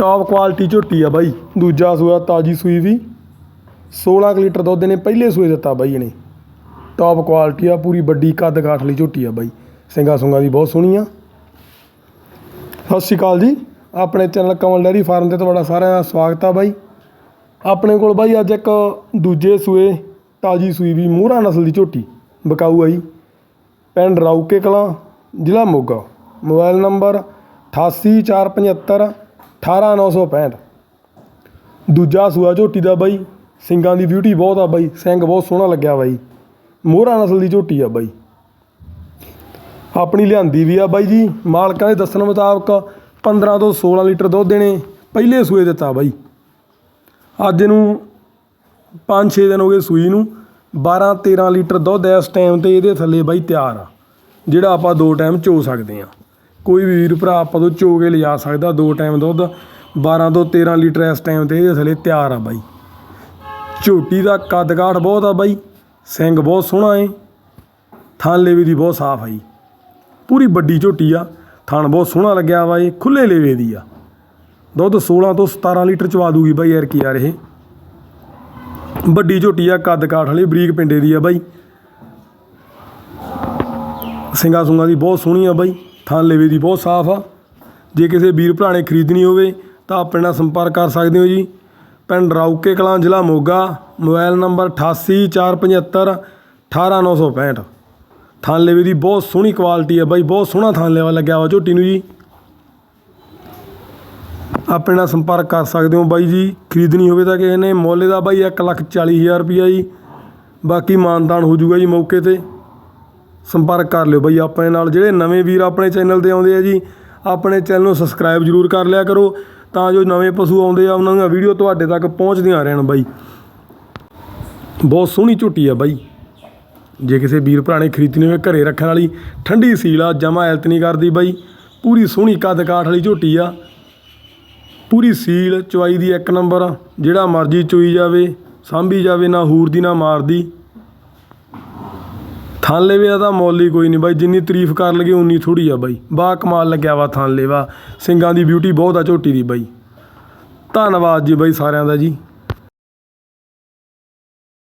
Top quality ਝੋਟੀ ਆ ਬਾਈ। ਦੂਜਾ ਸੂਆ ਤਾਜੀ ਸੂਈ ਵੀ। 16 ਕੁ ਲੀਟਰ ਦੁੱਧ ਨੇ ਪਹਿਲੇ ਸੂਏ ਦਿੱਤਾ ਬਾਈ ਇਹਨੇ। ਟੌਪ ਕੁਆਲਿਟੀ ਆ, ਪੂਰੀ ਵੱਡੀ ਕੱਦ ਕਾਠ ਲਈ ਝੋਟੀ ਆ ਬਾਈ। ਸਿੰਘਾ ਸੁੰਗਾ ਦੀ ਬਹੁਤ ਸੋਹਣੀ ਆ। ਸਤਿ ਸ਼੍ਰੀ ਅਕਾਲ ਜੀ। ਆਪਣੇ ਚੈਨਲ ਕਮਲ ਡੈਰੀ ਫਾਰਮ ਤੇ ਤੁਹਾਡਾ ਸਾਰਿਆਂ ਦਾ ਸਵਾਗਤ ਆ ਬਾਈ। ਆਪਣੇ ਕੋਲ ਬਾਈ ਅੱਜ ਇੱਕ ਦੂਜੇ ਸੂਏ ਤਾਜੀ ਸੂਈ ਵੀ ਮੂਹਰਾ ਨਸਲ ਦੀ ਝੋਟੀ ਬਕਾਊ ਆਈ। ਪਿੰਡ ਰਾਊਕੇ ਕਲਾਂ, ਜ਼ਿਲ੍ਹਾ ਮੋਗਾ। ਮੋਬਾਈਲ ਨੰਬਰ 88475 18965 ਦੂਜਾ ਸੂਆ ਝੋਟੀ ਦਾ ਬਾਈ, ਸਿੰਗਾਂ ਦੀ ਬਿਊਟੀ ਬਹੁਤ ਆ ਬਾਈ ਸਿੰਘ ਬਹੁਤ ਸੋਹਣਾ ਲੱਗਿਆ ਬਾਈ। ਮੋਹਰਾ ਨਸਲ ਦੀ ਝੋਟੀ ਆ ਬਾਈ। ਆਪਣੀ ਲਿਆਂਦੀ ਵੀ ਆ ਬਾਈ ਜੀ, ਮਾਲਕਾਂ ਦੇ ਦੱਸਣ ਮੁਤਾਬਕ 15 ਤੋਂ 16 ਲੀਟਰ ਦੁੱਧ ਦੇਣੇ, ਪਹਿਲੇ ਸੂਏ ਦਿੱਤਾ ਬਾਈ। ਅੱਜ ਨੂੰ 5-6 ਦਿਨ ਹੋ ਗਏ ਸੂਈ ਨੂੰ 12-13 ਲੀਟਰ ਦੁੱਧ ਇਸ ਟਾਈਮ ਤੇ ਇਹਦੇ ਥੱਲੇ ਬਾਈ ਤਿਆਰ ਆ, ਜਿਹੜਾ ਆਪਾਂ ਦੋ ਟਾਈਮ ਚੋ ਸਕਦੇ ਆ। ਕੋਈ ਵੀ ਵੀਰ ਭਰਾ ਆਪਾਂ ਤੋਂ ਚੋ ਕੇ ਲਿਜਾ ਸਕਦਾ ਦੋ ਟਾਈਮ ਦੁੱਧ 12 ਤੋਂ 13 ਲੀਟਰ ਇਸ ਟਾਈਮ ਤੇ ਇਹਦੇ ਥੱਲੇ ਤਿਆਰ ਆ ਬਾਈ। ਝੋਟੀ ਦਾ ਕੱਦ ਕਾਠ ਬਹੁਤ ਆ ਬਾਈ, ਸਿੰਘ ਬਹੁਤ ਸੋਹਣਾ ਏ ਥਣ ਲੇਵੇ ਦੀ ਬਹੁਤ ਸਾਫ਼ ਆਈ ਪੂਰੀ ਵੱਡੀ ਝੋਟੀ ਆ ਥਣ ਬਹੁਤ ਸੋਹਣਾ ਲੱਗਿਆ ਵਾ ਇਹ ਖੁੱਲੇ ਲੇਵੇ ਦੀ ਆ। ਦੁੱਧ 16 ਤੋਂ 17 ਲੀਟਰ ਚਵਾ ਦੂਗੀ ਬਾਈ ਯਾਰ ਕੀ ਯਾਰ ਇਹ। ਵੱਡੀ ਝੋਟੀ ਆ ਕੱਦ ਕਾਠ ਵਾਲੀ, ਬਰੀਕ ਪਿੰਡੇ ਦੀ ਆ ਬਾਈ। ਸਿੰਘਾ ਸੁੰਗਾ ਦੀ ਬਹੁਤ ਸੋਹਣੀ ਆ ਬਾਈ। ਥਣ ਲੇਵੇ ਦੀ ਬਹੁਤ ਸਾਫ਼ ਆ। ਜੇ ਕਿਸੇ ਵੀਰ ਭਰਾ ਨੇ ਖਰੀਦਣੀ ਹੋਵੇ ਤਾਂ ਆਪਣੇ ਨਾਲ ਸੰਪਰਕ ਕਰ ਸਕਦੇ ਹੋ ਜੀ। ਪਿੰਡ ਰਾਊਕੇ ਕਲਾਂ ਜ਼ਿਲ੍ਹਾ ਮੋਗਾ, ਮੋਬਾਈਲ ਨੰਬਰ 88475 18965 ਥਣ ਲੇਵੇ ਦੀ ਬਹੁਤ ਸੋਹਣੀ ਕੁਆਲਿਟੀ ਆ ਬਾਈ, ਬਹੁਤ ਸੋਹਣਾ ਥਣ ਲੇਵਾ ਲੱਗਿਆ ਵਾ ਝੋਟੀ ਨੂੰ ਜੀ। ਆਪਣੇ ਨਾਲ ਸੰਪਰਕ ਕਰ ਸਕਦੇ ਹੋ ਬਾਈ ਜੀ। ਖਰੀਦਣੀ ਹੋਵੇ ਤਾਂ ਕਿਸੇ ਨੇ। ਮੁੱਲ ਦਾ ਬਾਈ 140000 ਰੁਪਈਆ ਜੀ। ਬਾਕੀ ਮਾਨਦਾਨ ਹੋ ਜਾਊਗਾ ਜੀ ਮੌਕੇ ਤੇ। ਸੰਪਰਕ ਕਰ ਲਿਓ ਬਾਈ ਆਪਣੇ ਨਾਲ। ਜਿਹੜੇ ਨਵੇਂ ਵੀਰ ਆਪਣੇ ਚੈਨਲ ਤੇ ਆਉਂਦੇ ਆ ਜੀ, ਆਪਣੇ ਚੈਨਲ ਨੂੰ ਸਬਸਕ੍ਰਾਈਬ ਜ਼ਰੂਰ ਕਰ ਲਿਆ ਕਰੋ, ਤਾਂ ਜੋ ਨਵੇਂ ਪਸ਼ੂ ਆਉਂਦੇ ਆ, ਉਹਨਾਂ ਦੀਆਂ ਵੀਡੀਓ ਤੁਹਾਡੇ ਤੱਕ ਪਹੁੰਚਦੀਆਂ ਰਹਿਣ ਬਾਈ। ਬਹੁਤ ਸੋਹਣੀ ਝੁੱਟੀ ਆ ਬਾਈ। ਜੇ ਕਿਸੇ ਵੀਰ ਭਰਾ ਨੇ ਖਰੀਦਣੀ ਹੋਵੇ ਘਰੇ ਰੱਖਣ ਵਾਲੀ, ਠੰਡੀ ਸੀਲ ਆ, ਜਮਾ ਐਲਤ ਨਹੀਂ ਕਰਦੀ ਬਾਈ। ਪੂਰੀ ਸੋਹਣੀ ਕੱਦ ਕਾਠ ਵਾਲੀ ਝੋਟੀ ਆ। ਪੂਰੀ ਸੀਲ ਚੁਆਈ ਦੀ ਇੱਕ ਨੰਬਰ ਜਿਹੜਾ ਮਰਜ਼ੀ ਚੋਈ ਜਾਵੇ, ਸਾਂਭੀ ਜਾਵੇ, ਨਾ ਹੂਰ ਦੀ, ਨਾ ਮਾਰਦੀ ਥਣ ਲੇਵੇ ਦਾ ਮੁੱਲ ਹੀ ਕੋਈ ਨਹੀਂ ਬਾਈ, ਜਿੰਨੀ ਤਾਰੀਫ ਕਰ ਲਗੇ ਉਨੀ ਥੋੜੀ ਆ ਬਾਈ। ਬਾ ਕਮਾਲ ਲੱਗਿਆ ਵਾ ਥਣ ਲੇਵਾ ਸਿੰਘਾਂ ਦੀ ਬਿਊਟੀ ਬਹੁਤ ਆ ਝੋਟੀ ਦੀ ਬਾਈ। ਧੰਨਵਾਦ ਜੀ ਬਾਈ ਸਾਰਿਆਂ ਦਾ ਜੀ।